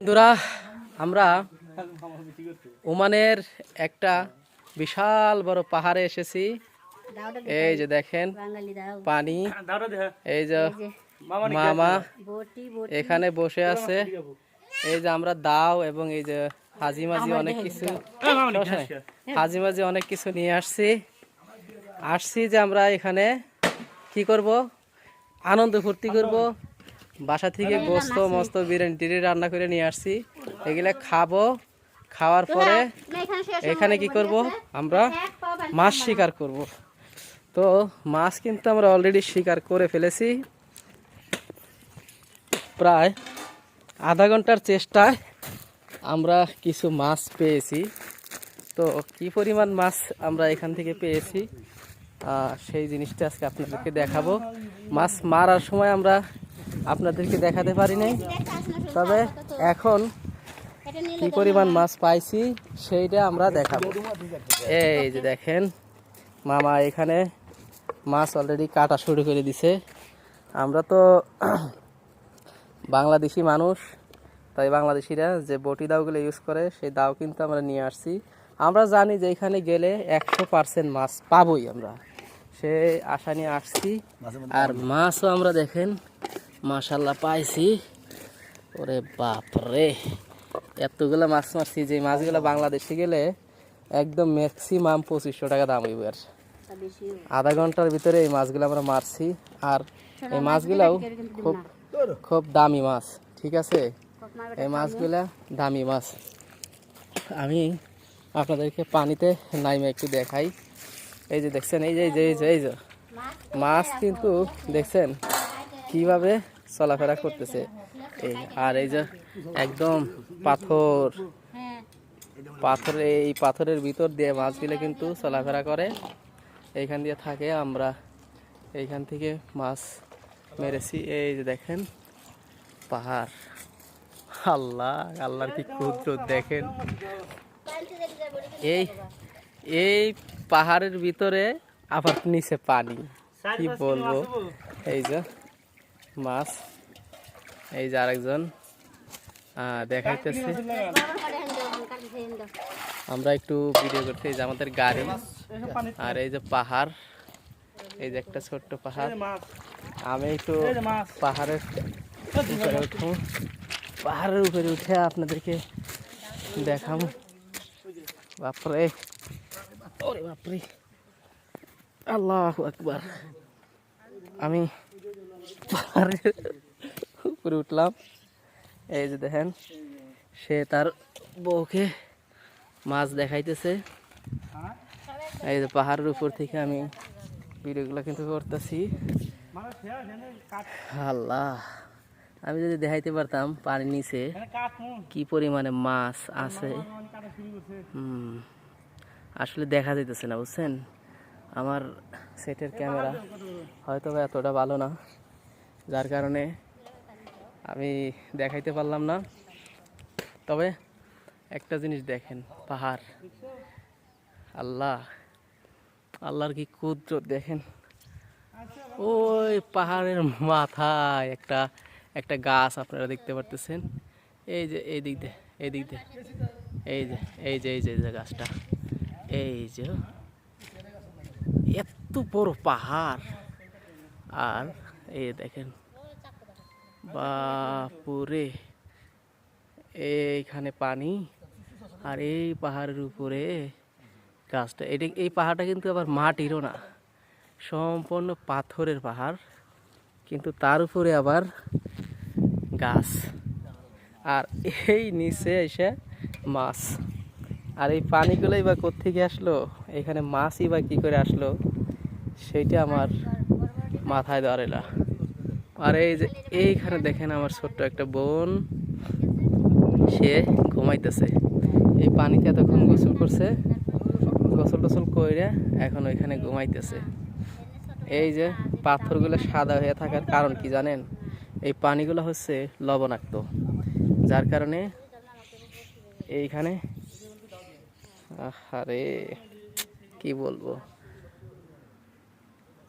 বন্ধুরা, আমরা ওমানের একটা বিশাল বড় পাহাড়ে এসেছি। এই যে দেখেন, পানি। এই যে মামা এখানে বসে আছে। এই যে আমরা দাও এবং এই যে হাজি মাঝি অনেক কিছু হাজি মাঝি অনেক কিছু নিয়ে আসছি। আসছি যে আমরা এখানে কি করব? আনন্দ ফুর্তি করব। বাসা থেকে গোস্ত মস্ত বিরিয়ানি টিরি রান্না করে নিয়ে আসছি। এগুলা খাব খাওয়ার পরে এখানে কি করব? আমরা মাছ শিকার করব। তো মাছ কিন্তু আমরা অলরেডি শিকার করে ফেলেছি। প্রায় আধা ঘণ্টার চেষ্টায় আমরা কিছু মাছ পেয়েছি। তো কি পরিমাণ মাছ আমরা এখান থেকে পেয়েছি? সেই জিনিসটা আজকে আপনাদেরকে দেখাবো। মাছ মারার সময় আমরা আপনাদেরকে দেখাতে পারি নাই। তবে এখন কি পরিমাণ মাছ পাইছি সেইটা আমরা দেখাবো। এই যে দেখেন মামা এখানে মাছ অলরেডি কাটা শুরু করে দিছে। আমরা তো বাংলাদেশি মানুষ তাই বাংলাদেশিরা যে বটি দাওগুলো ইউজ করে সেই দাও কিন্তু আমরা নিয়ে আসছি। আমরা জানি যে এখানে গেলে একশো পার্সেন্ট মাছ পাবোই আমরা। সে আশা নিয়ে আসছি। আর মাছও আমরা দেখেন মাশাল্লাহ পাইছি। ওরে বাপরে। এতগুলো মাছ মারছি যে মাছগুলো বাংলাদেশে গেলে একদম ম্যাক্সিমাম পঁচিশশো টাকা দাম হইব আর। আধা ঘণ্টার ভিতরে এই মাছগুলো আমরা মারছি আর এই মাছগুলাও খুব খুব দামি মাছ ঠিক আছে? এই মাছগুলা দামি মাছ। আমি আপনাদেরকে পানিতে নাইমে একটু দেখাই। এই যে দেখছেন এই যে এই যে এই যে এই যে। মাছ কিন্তু দেখছেন কীভাবে চলাফেরা করতেছে? এই, আর এই যে একদম পাথর। পাথর, এই পাথরের ভিতর দিয়ে মাছগুলো কিন্তু চলাফেরা করে। এইখান দিয়ে থাকে আমরা। এইখান থেকে মাছ মেরেছি। এই যে দেখেন, পাহাড়। আল্লাহ, আল্লাহর কি ক্ষুদ্র দেখেন। এই এই পাহাড়ের ভিতরে আবার নিচে পানি। কি বলব? এই যে মাছ। এই যে আরেকজন। দেখাইতেছে। আমরা একটু ভিডিও করতে, এই যে আমাদের গাড়ি আর এই যে পাহাড়। এই যে একটা ছোট্ট পাহাড়। আমি একটু পাহাড়ের উপরে উঠবো। পাহাড়ের উপরে উঠে আপনাদেরকে দেখাবো। বাপরে। বাপরে। আল্লাহ আকবার। আমি উপরে উঠলাম। এই যে দেখেন, সে তার বউকে মাছ দেখাইতেছে। এই যে পাহাড়ের উপর থেকে আমি ভিডিওগুলো কিন্তু করতেছি। আল্লাহ, আমি যদি দেখাইতে পারতাম পানির নিচে কি পরিমাণে মাছ আছে। হুম, আসলে দেখা যাইতেছে না, বুঝছেন? আমার সেটের ক্যামেরা হয়তো এতটা ভালো না। যার কারণে আমি দেখাইতে পারলাম না। তবে একটা জিনিস দেখেন, পাহাড়। আল্লাহ, আল্লাহর কি কুদরত দেখেন? ওই পাহাড়ের মাথায় একটা একটা গাছ আপনারা দেখতে পারতেছেন। এই যে, এই দিক দিয়ে, এই দিক দিয়ে, এই যে এই যে এই যে এই যে গাছটা। এই যে, এত বড় পাহাড়। আর এই দেখেন। বাপুরে, এইখানে পানি আর এই পাহাড়ের উপরে গাছটা। এটা এই পাহাড়টা কিন্তু আবার মাটিরও না, সম্পূর্ণ পাথরের পাহাড়, কিন্তু তার উপরে আবার গাছ। আর এই নিচে এসে মাছ। আর এই পানিগুলোই বা কোত্থেকে আসলো? এখানে মাছই বা কী করে আসলো? সেইটা আমার মাথায় ধরে না। আর এই যে এইখানে দেখেন আমার ছোট্ট একটা বোন। সে ঘুমাইতেছে। এই পানিতে এতক্ষণ গোসল করছে। গোসল টোসল করে এখন ওইখানে ঘুমাইতেছে। এই যে পাথরগুলো সাদা হয়ে থাকার কারণ কি জানেন? এই পানিগুলো হচ্ছে লবণাক্ত। যার কারণে এইখানে আরে কি বলব?